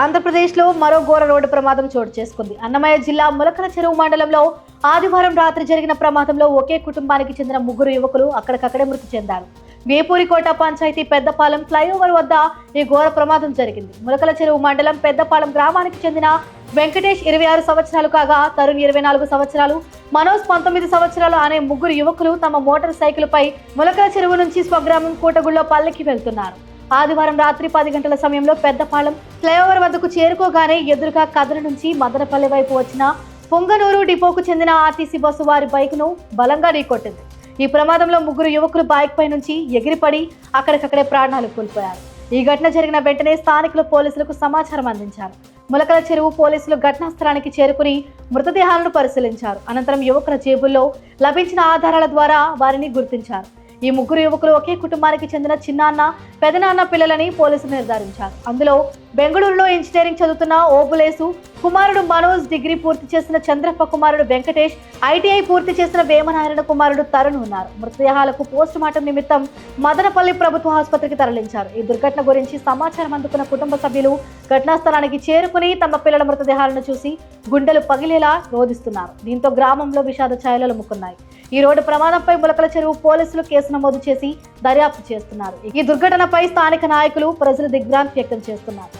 ఆంధ్రప్రదేశ్లో మరో ఘోర రోడ్డు ప్రమాదం చోటు చేసుకుంది. అన్నమయ్య జిల్లా ములకల చెరువు మండలంలో ఆదివారం రాత్రి జరిగిన ప్రమాదంలో ఒకే కుటుంబానికి చెందిన ముగ్గురు యువకులు అక్కడికక్కడే మృతి చెందారు. వేపూరికోట పంచాయతీ పెద్దపాలెం ఫ్లైఓవర్ వద్ద ఈ ఘోర ప్రమాదం జరిగింది. ములకల చెరువు మండలం పెద్దపాలెం గ్రామానికి చెందిన వెంకటేష్ ఇరవై ఆరు సంవత్సరాలు కాగా తరుణ్ ఇరవై నాలుగు సంవత్సరాలు మనోజ్ పంతొమ్మిది సంవత్సరాలు అనే ముగ్గురు యువకులు తమ మోటార్ సైకిల్పై ములకల చెరువు నుంచి స్వగ్రామం కూటగుళ్ళో పల్లెకి వెళ్తున్నారు. ఆదివారం రాత్రి పది గంటల సమయంలో పెద్దపాలెం ఫ్లైఓవర్ వద్దకు చేరుకోగానే ఎదురుగా కదల నుంచి మదనపల్లి వైపు వచ్చిన పొంగనూరు డిపోకు చెందిన ఆర్టీసీ బస్సు వారి బైక్ను బలంగా ఢీకొట్టింది. ఈ ప్రమాదంలో ముగ్గురు యువకులు బైక్ పై నుంచి ఎగిరిపడి అక్కడికక్కడే ప్రాణాలు కోల్పోయారు. ఈ ఘటన జరిగిన వెంటనే స్థానికులు పోలీసులకు సమాచారం అందించారు. ములకల చెరువు పోలీసులు ఘటనా స్థలానికి చేరుకుని మృతదేహాలను పరిశీలించారు. అనంతరం యువకుల జేబుల్లో లభించిన ఆధారాల ద్వారా వారిని గుర్తించారు. ఈ ముగ్గురు యువకులు ఒకే కుటుంబానికి చెందిన చిన్నాన్న పెదనాన్న పిల్లలని పోలీసులు నిర్ధారించారు. అందులో బెంగళూరులో ఇంజనీరింగ్ చదువుతున్న ఓబులేసు కుమారుడు మనోజ్ డిగ్రీ పూర్తి చేసిన చంద్రప్ప కుమారుడు వెంకటేష్ ఐటీఐ పూర్తి చేసిన వేమనారాయణ కుమారుడు తరుణ్ ఉన్నారు. మృతదేహాలకు పోస్ట్ మార్టం నిమిత్తం మదనపల్లి ప్రభుత్వ ఆసుపత్రికి తరలించారు. ఈ దుర్ఘటన గురించి సమాచారం అందుకున్న కుటుంబ సభ్యులు ఘటనా స్థలానికి చేరుకుని తమ పిల్లల మృతదేహాలను చూసి గుండెలు పగిలేలా రోధిస్తున్నారు. దీంతో గ్రామంలో విషాద ఛాయలు అలుముకున్నాయి. ఈ రోడ్డు ప్రమాదంపై ములకల చెరువు పోలీసులు కేసు నమోదు చేసి దర్యాప్తు చేస్తున్నారు. ఈ దుర్ఘటనపై స్థానిక నాయకులు ప్రజలు దిగ్భ్రాంతి వ్యక్తం చేస్తున్నారు.